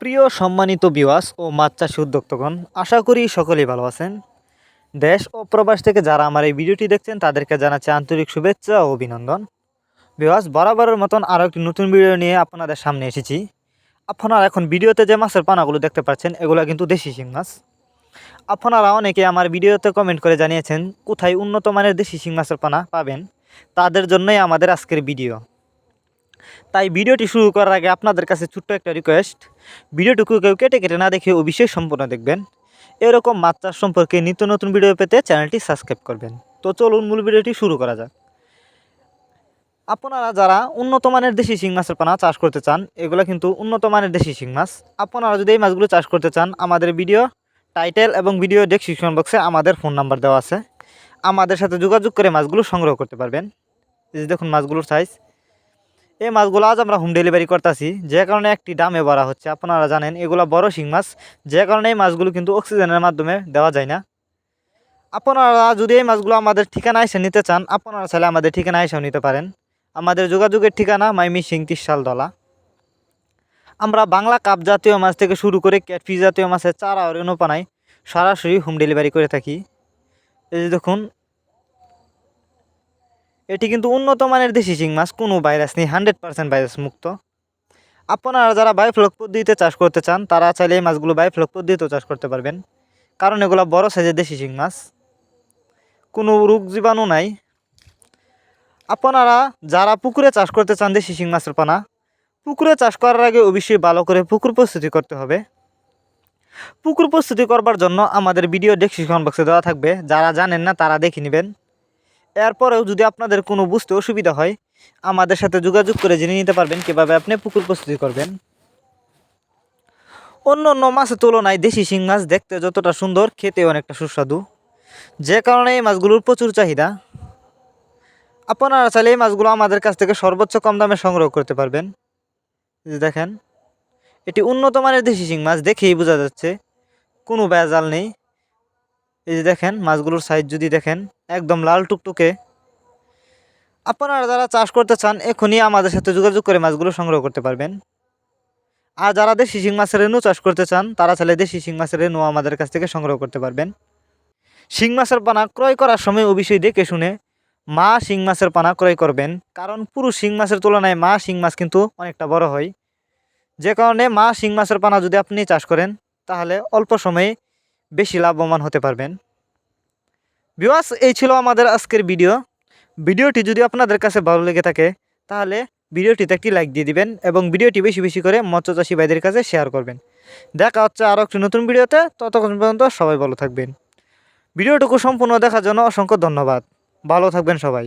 প্রিয় সম্মানিত বিওয়াস ও মাছ চাষি উদ্যোক্তগণ, আশা করি সকলেই ভালো আছেন। দেশ ও প্রবাস থেকে যারা আমার এই ভিডিওটি দেখছেন, তাদেরকে জানাচ্ছি আন্তরিক শুভেচ্ছা ও অভিনন্দন। বিওয়াস বরাবরের মতন আরও একটি নতুন ভিডিও নিয়ে আপনাদের সামনে এসেছি। আপনারা এখন ভিডিওতে যে মাছের পানাগুলো দেখতে পাচ্ছেন, এগুলো কিন্তু দেশি শিং মাছ। আপনারা অনেকে আমার ভিডিওতে কমেন্ট করে জানিয়েছেন, কোথায় উন্নত মানের দেশি শিং মাছের পানা পাবেন? তাদের জন্যই আমাদের আজকের ভিডিও তাই ভিডিওটি শুরু করার আগে আপনাদের কাছে ছোট্ট একটা রিকোয়েস্ট ভিডিওটুকু কেউ কেটে কেটে না দেখে অবশ্যই সম্পূর্ণ দেখবেন। এরকম মাছ চাষ সম্পর্কে নিত্য নতুন ভিডিও পেতে চ্যানেলটি সাবস্ক্রাইব করবেন। তো চলুন মূল ভিডিওটি শুরু করা যাক। আপনারা যারা উন্নত মানের দেশি শিং মাছের পানা চাষ করতে চান, এগুলো কিন্তু উন্নত মানের দেশি শিং মাছ। আপনারা যদি এই মাছগুলো চাষ করতে চান, আমাদের ভিডিও টাইটেল এবং ভিডিও ডেসক্রিপশন বক্সে আমাদের ফোন নাম্বার দেওয়া আছে। আমাদের সাথে যোগাযোগ করে মাছগুলো সংগ্রহ করতে পারবেন। এই দেখুন মাছগুলোর সাইজ এই মাছগুলো আজ আমরা হোম ডেলিভারি করতেছি, যে কারণে একটি দামে ভরা হচ্ছে। আপনারা জানেন, এগুলো বড় শিং মাছ, যে কারণে এই মাছগুলো কিন্তু অক্সিজেনের মাধ্যমে দেওয়া যায় না। আপনারা যদি এই মাছগুলো আমাদের ঠিকানা এসে নিতে চান, আপনারা চাইলে আমাদের ঠিকানা এসেও নিতে পারেন। আমাদের যোগাযোগের ঠিকানা মাইমি সিং তিরশাল দলা আমরা বাংলা কাপ জাতীয় মাছ থেকে শুরু করে ক্যাটফিস জাতীয় মাছের চারা আর অনুপানায় সরাসরি হোম ডেলিভারি করে থাকি। এই যে দেখুন এটি কিন্তু উন্নত মানের দেশি শিং মাছ, কোনো ভাইরাস নেই হান্ড্রেড পার্সেন্ট ভাইরাস মুক্ত। আপনারা যারা বায়োফ্লক পদ্ধতিতে চাষ করতে চান, তারা চাইলে এই মাছগুলো বায়োফ্লক পদ্ধতিতেও চাষ করতে পারবেন। কারণ এগুলো বড় সাইজের দেশি শিং মাছ। কোনো রোগ জীবাণু নাই। আপনারা যারা পুকুরে চাষ করতে চান দেশি শিং মাছের পানা, পুকুরে চাষ করার আগে অবশ্যই ভালো করে পুকুর প্রস্তুতি করতে হবে। পুকুর প্রস্তুতি করবার জন্য আমাদের ভিডিও ডেসক্রিপশন বক্সে দেওয়া থাকবে, যারা জানেন না তারা দেখে নেবেন। এরপরেও যদি আপনাদের কোনো বুঝতে অসুবিধা হয়, আমাদের সাথে যোগাযোগ করে জেনে নিতে পারবেন কীভাবে আপনি পুকুর প্রস্তুতি করবেন। অন্য অন্য মাছের তুলনায় দেশি শিং মাছ দেখতে যতটা সুন্দর খেতে অনেকটা সুস্বাদু। যে কারণে এই মাছগুলোর প্রচুর চাহিদা। আপনারা চাইলে এই মাছগুলো আমাদের কাছ থেকে সর্বোচ্চ কম দামে সংগ্রহ করতে পারবেন। দেখেন, এটি উন্নত মানের দেশি শিং মাছ দেখেই বোঝা যাচ্ছে, কোনো ভেজাল নেই। এই যে দেখেন, মাছগুলোর সাইজ যদি দেখেন, একদম লাল টুকটুকে। আপনারা যারা চাষ করতে চান, এখনই আমাদের সাথে যোগাযোগ করে মাছগুলো সংগ্রহ করতে পারবেন। আর যারা দেশি শিং মাছের রেণু চাষ করতে চান, তারা চাইলে দেশি শিং মাছের রেণু আমাদের কাছ থেকে সংগ্রহ করতে পারবেন। শিং মাছের পানা ক্রয় করার সময় অবশ্যই দেখে শুনে মা শিং মাছের পানা ক্রয় করবেন, কারণ পুরো শিং মাছের তুলনায় মা শিং মাছ কিন্তু অনেকটা বড় হয়। যে কারণে মা শিং মাছের পানা যদি আপনি চাষ করেন, তাহলে অল্প সময়ে বেশি লাভবান হতে পারবেন। বিওয়াস এই ছিল আমাদের আজকের ভিডিও। ভিডিওটি যদি আপনাদের কাছে ভালো লেগে থাকে, তাহলে ভিডিওটিতে একটি লাইক দিয়ে দিবেন এবং ভিডিওটি বেশি বেশি করে মৎস্যচাষী ভাইদের কাছে শেয়ার করবেন। দেখা হচ্ছে আরও একটি নতুন ভিডিওতে। ততক্ষণ পর্যন্ত সবাই ভালো থাকবেন। ভিডিওটুকু সম্পূর্ণ দেখার জন্য অসংখ্য ধন্যবাদ। ভালো থাকবেন সবাই।